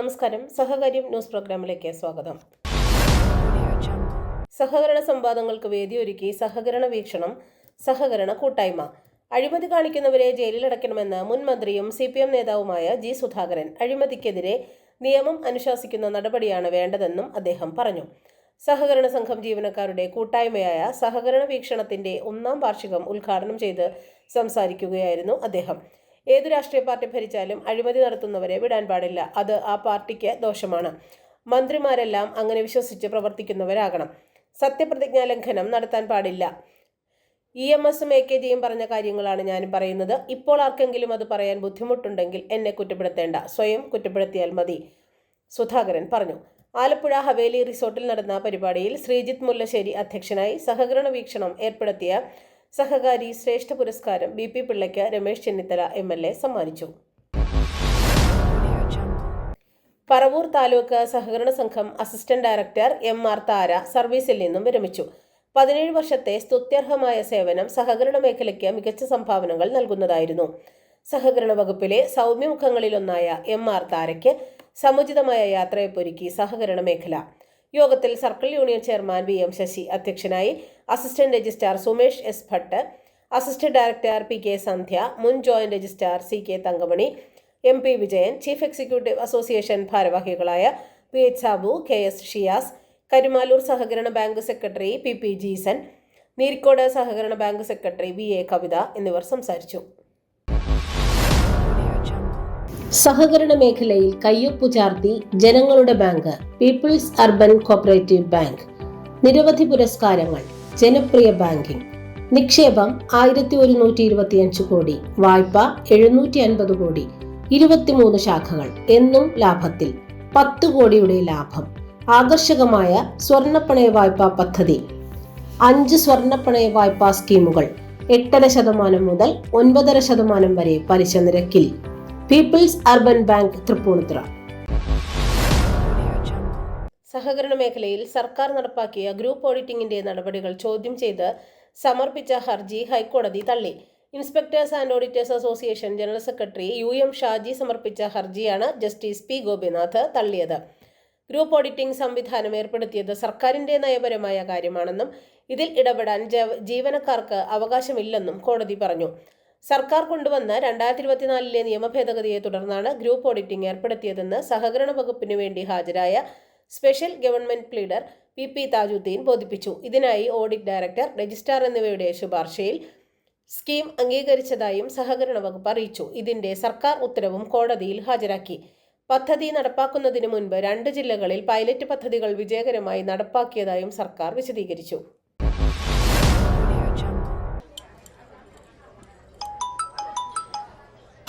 നമസ്കാരം. സഹകാര്യം ന്യൂസ് പ്രോഗ്രാമിലേക്ക് സ്വാഗതം. സഹകരണ സംവാദങ്ങൾക്ക് വേദിയൊരുക്കി സഹകരണ വീക്ഷണം സഹകരണ കൂട്ടായ്മ. അഴിമതി കാണിക്കുന്നവരെ ജയിലിലടയ്ക്കണമെന്ന് മുൻ മന്ത്രിയും സി പി എം നേതാവുമായ ജി സുധാകരൻ അഴിമതിക്കെതിരെ നിയമം അനുശാസിക്കുന്ന നടപടിയാണ് വേണ്ടതെന്നും അദ്ദേഹം പറഞ്ഞു. സഹകരണ സംഘം ജീവനക്കാരുടെ കൂട്ടായ്മയായ സഹകരണ വീക്ഷണത്തിന്റെ ഒന്നാം വാർഷികം ഉദ്ഘാടനം ചെയ്ത് സംസാരിക്കുകയായിരുന്നു അദ്ദേഹം. ഏതു രാഷ്ട്രീയ പാർട്ടി ഭരിച്ചാലും അഴിമതി നടത്തുന്നവരെ വിടാൻ പാടില്ല. അത് ആ പാർട്ടിക്ക് ദോഷമാണ്. മന്ത്രിമാരെല്ലാം അങ്ങനെ വിശ്വസിച്ച് പ്രവർത്തിക്കുന്നവരാകണം. സത്യപ്രതിജ്ഞാ ലംഘനം നടത്താൻ പാടില്ല. ഇ എം എസും എ കെ ജിയും പറഞ്ഞ കാര്യങ്ങളാണ് ഞാനും പറയുന്നത്. ഇപ്പോൾ ആർക്കെങ്കിലും അത് പറയാൻ ബുദ്ധിമുട്ടുണ്ടെങ്കിൽ എന്നെ കുറ്റപ്പെടുത്തേണ്ട. സ്വയം കുറ്റപ്പെടുത്തിയാൽ മതി. സുധാകരൻ പറഞ്ഞു. ആലപ്പുഴ ഹവേലി റിസോർട്ടിൽ നടന്ന പരിപാടിയിൽ ശ്രീജിത്ത് മുല്ലശ്ശേരി അധ്യക്ഷനായി സഹകരണ വീക്ഷണം ഏർപ്പെടുത്തിയ സഹകാരി ശ്രേഷ്ഠ പുരസ്കാരം B P പിള്ളയ്ക്ക് Ramesh Chennithala M L A സമ്മാനിച്ചു. പറവൂർ താലൂക്ക് സഹകരണ സംഘം assistant director M R Thara സർവീസിൽ നിന്നും വിരമിച്ചു. പതിനേഴ് വർഷത്തെ സ്തുത്യർഹമായ സേവനം സഹകരണ മേഖലയ്ക്ക് മികച്ച സംഭാവനകൾ നൽകുന്നതായിരുന്നു. സഹകരണ വകുപ്പിലെ സൗമ്യമുഖങ്ങളിലൊന്നായ എം ആർ താരയ്ക്ക് സമുചിതമായ യാത്രയെപ്പൊരുക്കി സഹകരണ മേഖല. യോഗത്തിൽ circle union chairman V M Sasi അധ്യക്ഷനായി assistant registrar Sumesh S Bhatt assistant director P K Sandhya മുൻ joint registrar C K Thankamani M P Vijayan chief executive association ഭാരവാഹികളായ P H Sabu K S Shiyas Karumalloor സഹകരണ bank secretary P P Jeesan Neerikode സഹകരണ bank secretary V A Kavitha എന്നിവർ സംസാരിച്ചു. സഹകരണ മേഖലയിൽ കയ്യൊപ്പു ചാർത്തി ജനങ്ങളുടെ bank people's urban cooperative bank നിരവധി പുരസ്കാരങ്ങൾ ജനപ്രിയ ബാങ്കിംഗ്. നിക്ഷേപം ആയിരത്തി ഒരുന്നൂറ്റി ഇരുപത്തിയഞ്ച് കോടി വായ്പ എഴുന്നൂറ്റി അൻപത് കോടി ഇരുപത്തിമൂന്ന് ശാഖകൾ എന്നും ലാഭത്തിൽ. പത്ത് കോടിയുടെ ലാഭം. ആകർഷകമായ സ്വർണപ്പണയ വായ്പാ പദ്ധതി. അഞ്ച് സ്വർണപ്പണയ വായ്പാ സ്കീമുകൾ എട്ടര ശതമാനം മുതൽ ഒൻപതര ശതമാനം വരെ പലിശ നിരക്കിൽ. People's urban bank Tripunithura. സഹകരണ മേഖലയിൽ സർക്കാർ നടപ്പാക്കിയ ഗ്രൂപ്പ് ഓഡിറ്റിംഗിന്റെ നടപടികൾ ചോദ്യം ചെയ്ത് സമർപ്പിച്ച ഹർജി ഹൈക്കോടതി തള്ളി. Inspectors and auditors association general secretary U M Shaji സമർപ്പിച്ച ഹർജിയാണ് ജസ്റ്റിസ് പി ഗോപിനാഥ് തള്ളിയത്. ഗ്രൂപ്പ് ഓഡിറ്റിംഗ് സംവിധാനം ഏർപ്പെടുത്തിയത് സർക്കാരിന്റെ നയപരമായ കാര്യമാണെന്നും ഇതിൽ ഇടപെടാൻ ജീവനക്കാർക്ക് അവകാശമില്ലെന്നും കോടതി പറഞ്ഞു. സർക്കാർ കൊണ്ടുവന്ന രണ്ടായിരത്തി ഇരുപത്തിനാലിലെ നിയമ ഭേദഗതിയെ തുടർന്നാണ് ഗ്രൂപ്പ് ഓഡിറ്റിംഗ് ഏർപ്പെടുത്തിയതെന്ന് സഹകരണ വകുപ്പിനു വേണ്ടി ഹാജരായ special government leader P P Thajudheen ബോധിപ്പിച്ചു. ഇതിനായി ഓഡിറ്റ് ഡയറക്ടർ രജിസ്ട്രാർ എന്നിവയുടെ ശുപാർശയിൽ സ്കീം അംഗീകരിച്ചതായും സഹകരണ വകുപ്പ് അറിയിച്ചു. ഇതിന്റെ സർക്കാർ ഉത്തരവും കോടതിയിൽ ഹാജരാക്കി. പദ്ധതി നടപ്പാക്കുന്നതിന് മുൻപ് രണ്ട് ജില്ലകളിൽ പൈലറ്റ് പദ്ധതികൾ വിജയകരമായി നടപ്പാക്കിയതായും സർക്കാർ വിശദീകരിച്ചു.